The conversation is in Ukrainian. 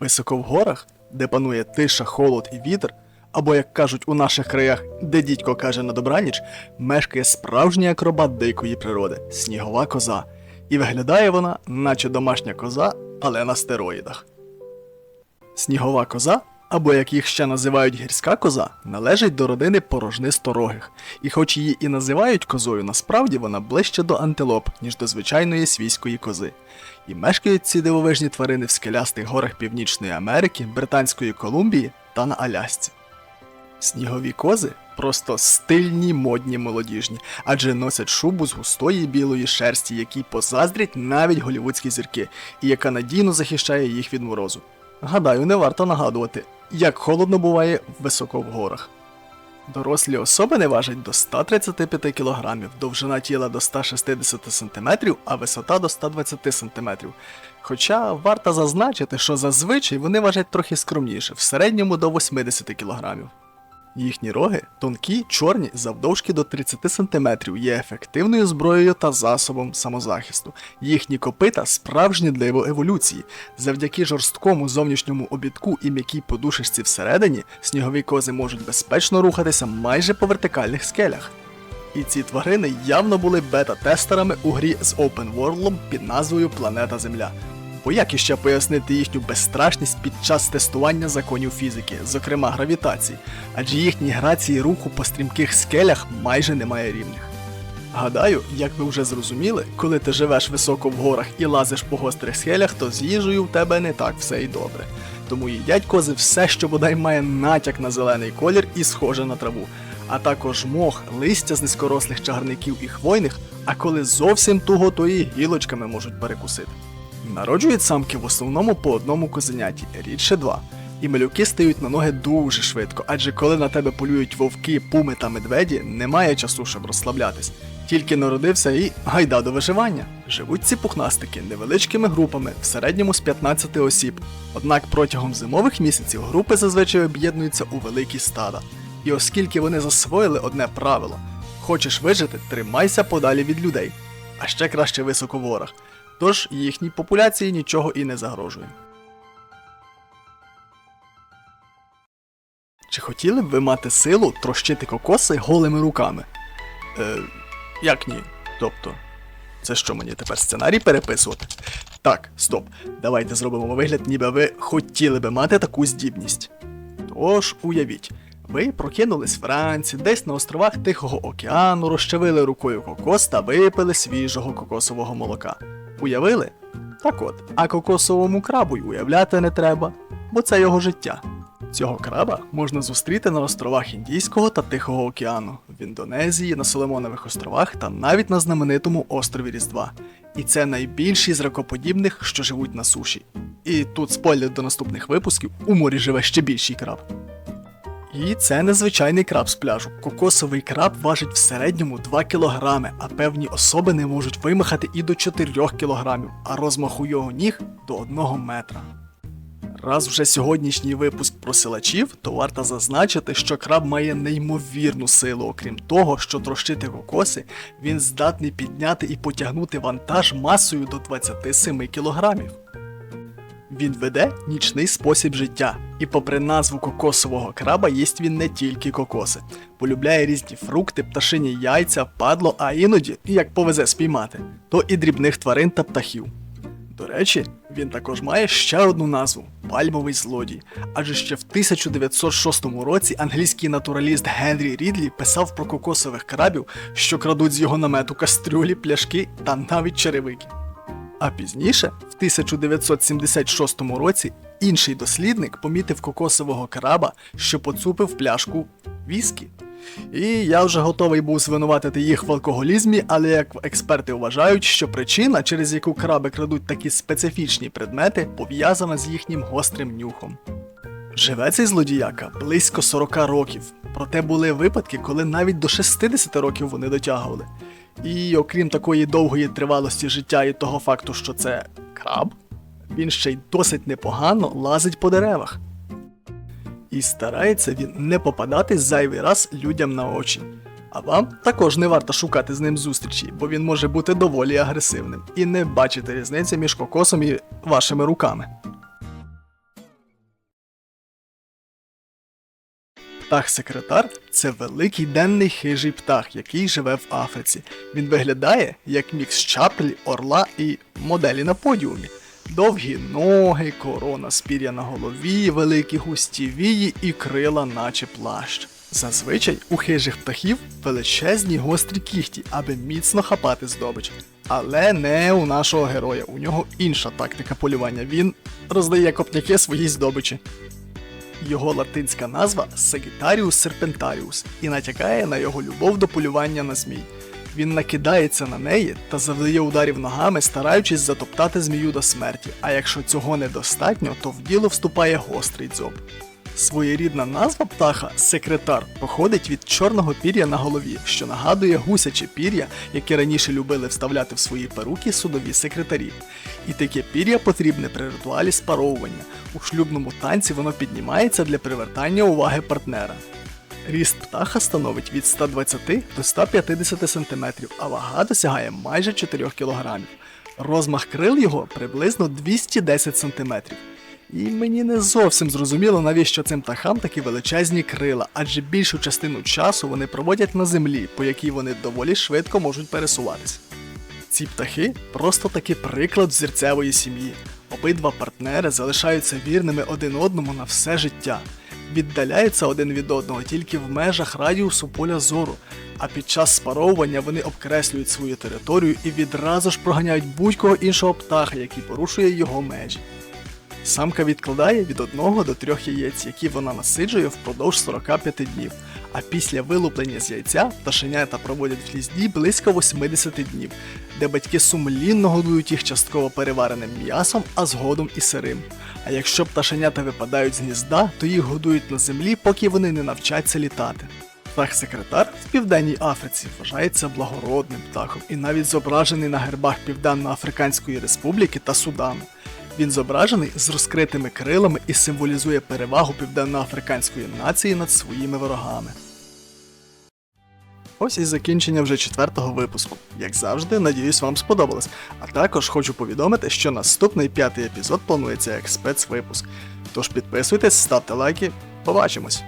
Високо в горах, де панує тиша, холод і вітер, або, як кажуть у наших краях, де дідько каже на добраніч, мешкає справжній акробат дикої природи снігова коза. І виглядає вона, наче домашня коза, але на стероїдах. Снігова коза, або як їх ще називають гірська коза, належить до родини порожнисторогих. І хоч її і називають козою, насправді вона ближче до антилоп, ніж до звичайної свійської кози. І мешкають ці дивовижні тварини в скелястих горах Північної Америки, Британської Колумбії та на Алясці. Снігові кози просто стильні модні молодіжні, адже носять шубу з густої білої шерсті, якій позаздрять навіть голівудські зірки, і яка надійно захищає їх від морозу. Гадаю, не варто нагадувати, як холодно буває високо в горах. Дорослі особи не важать до 135 кг, довжина тіла до 160 см, а висота до 120 см. Хоча варто зазначити, що зазвичай вони важать трохи скромніше, в середньому до 80 кг. Їхні роги тонкі, чорні, завдовжки до 30 см, є ефективною зброєю та засобом самозахисту. Їхні копита справжні для його еволюції. Завдяки жорсткому зовнішньому обідку і м'якій подушечці всередині, снігові кози можуть безпечно рухатися майже по вертикальних скелях. І ці тварини явно були бета-тестерами у грі з Open World під назвою Планета Земля. Бо як іще пояснити їхню безстрашність під час тестування законів фізики, зокрема гравітації, адже їхній грації руху по стрімких скелях майже немає рівних. Гадаю, як ви вже зрозуміли, коли ти живеш високо в горах і лазиш по гострих схелях, то з їжею в тебе не так все і добре. Тому їдять кози все, що бодай має натяк на зелений колір і схоже на траву, а також мох, листя з низькорослих чагарників і хвойних, а коли зовсім туго, то і гілочками можуть перекусити. Народжують самки в основному по одному козеняті, рідше два. І малюки стають на ноги дуже швидко, адже коли на тебе полюють вовки, пуми та медведі, немає часу, щоб розслаблятись. Тільки народився і гайда до виживання. Живуть ці пухнастики невеличкими групами, в середньому з 15 осіб. Однак протягом зимових місяців групи зазвичай об'єднуються у великі стада. І оскільки вони засвоїли одне правило: хочеш вижити, тримайся подалі від людей, а ще краще високо в. Тож їхній популяції нічого і не загрожує. Чи хотіли б ви мати силу трощити кокоси голими руками? Е, як ні? Тобто, це що мені тепер сценарій переписувати? Так, стоп. Давайте зробимо вигляд, ніби ви хотіли би мати таку здібність. Тож, уявіть, ви прокинулись вранці, десь на островах Тихого океану, розчавили рукою кокос та випили свіжого кокосового молока. Уявили? Так от, а кокосовому крабу й уявляти не треба, бо це його життя. Цього краба можна зустріти на островах Індійського та Тихого океану, в Індонезії, на Соломонових островах та навіть на знаменитому острові Різдва. І це найбільші з ракоподібних, що живуть на суші. І тут спойлер до наступних випусків: у морі живе ще більший краб. І це не звичайний краб з пляжу. Кокосовий краб важить в середньому 2 кг, а певні особи не можуть вимахати і до 4 кг, а розмаху його ніг до 1 метра. Раз вже сьогоднішній випуск про силачів, то варто зазначити, що краб має неймовірну силу, окрім того, що трощити кокоси, він здатний підняти і потягнути вантаж масою до 27 кілограмів. Він веде нічний спосіб життя, і попри назву кокосового краба, їсть він не тільки кокоси, полюбляє різні фрукти, пташині яйця, падло, а іноді, як повезе спіймати, то і дрібних тварин та птахів. До речі, він також має ще одну назву пальмовий злодій. Адже ще в 1906 році англійський натураліст Генрі Рідлі писав про кокосових крабів, що крадуть з його намету кастрюлі, пляшки та навіть черевики. А пізніше, в 1976 році, інший дослідник помітив кокосового краба, що поцупив пляшку віскі. І я вже готовий був звинуватити їх в алкоголізмі, але як експерти вважають, що причина, через яку краби крадуть такі специфічні предмети, пов'язана з їхнім гострим нюхом. Живе цей злодіяка близько 40 років, проте були випадки, коли навіть до 60 років вони дотягували. І окрім такої довгої тривалості життя і того факту, що це краб, він ще й досить непогано лазить по деревах. І старається він не попадати зайвий раз людям на очі. А вам також не варто шукати з ним зустрічі, бо він може бути доволі агресивним і не бачити різниці між кокосом і вашими руками. Птах-секретар це великий денний хижий птах, який живе в Африці. Він виглядає як мікс чаплі, орла і моделі на подіумі. Довгі ноги, корона з пір'я на голові, великі густі вії і крила, наче плащ. Зазвичай у хижих птахів величезні гострі кіхті, аби міцно хапати здобич. Але не у нашого героя. У нього інша тактика полювання. Він роздає копняки своїй здобичі. Його латинська назва Sagittarius serpentarius і натякає на його любов до полювання на змій. Він накидається на неї та завдає ударів ногами, стараючись затоптати змію до смерті, а якщо цього недостатньо, то в діло вступає гострий дзьоб. Своєрідна назва птаха секретар походить від чорного пір'я на голові, що нагадує гусяче пір'я, яке раніше любили вставляти в свої перуки судові секретарі. І таке пір'я потрібне при ритуалі спаровування. У шлюбному танці воно піднімається для привертання уваги партнера. Ріст птаха становить від 120 до 150 см, а вага досягає майже 4 кг. Розмах крил його приблизно 210 см. І мені не зовсім зрозуміло, навіщо цим птахам такі величезні крила, адже більшу частину часу вони проводять на землі, по якій вони доволі швидко можуть пересуватися. Ці птахи просто таки приклад взірцевої сім'ї. Обидва партнери залишаються вірними один одному на все життя, віддаляються один від одного тільки в межах радіусу поля зору, а під час спаровування вони обкреслюють свою територію і відразу ж проганяють будь-кого іншого птаха, який порушує його межі. Самка відкладає від 1 до 3 яєць, які вона насиджує впродовж 45 днів. А після вилуплення з яйця пташенята проводять в гнізді близько 80 днів, де батьки сумлінно годують їх частково перевареним м'ясом, а згодом і сирим. А якщо пташенята випадають з гнізда, то їх годують на землі, поки вони не навчаться літати. Птах-секретар в Південній Африці вважається благородним птахом і навіть зображений на гербах Південно-Африканської Республіки та Судану. Він зображений з розкритими крилами і символізує перевагу південноафриканської нації над своїми ворогами. Ось і закінчення вже четвертого випуску. Як завжди, надіюсь, вам сподобалось. А також хочу повідомити, що наступний п'ятий епізод планується як спецвипуск. Тож підписуйтесь, ставте лайки, побачимось!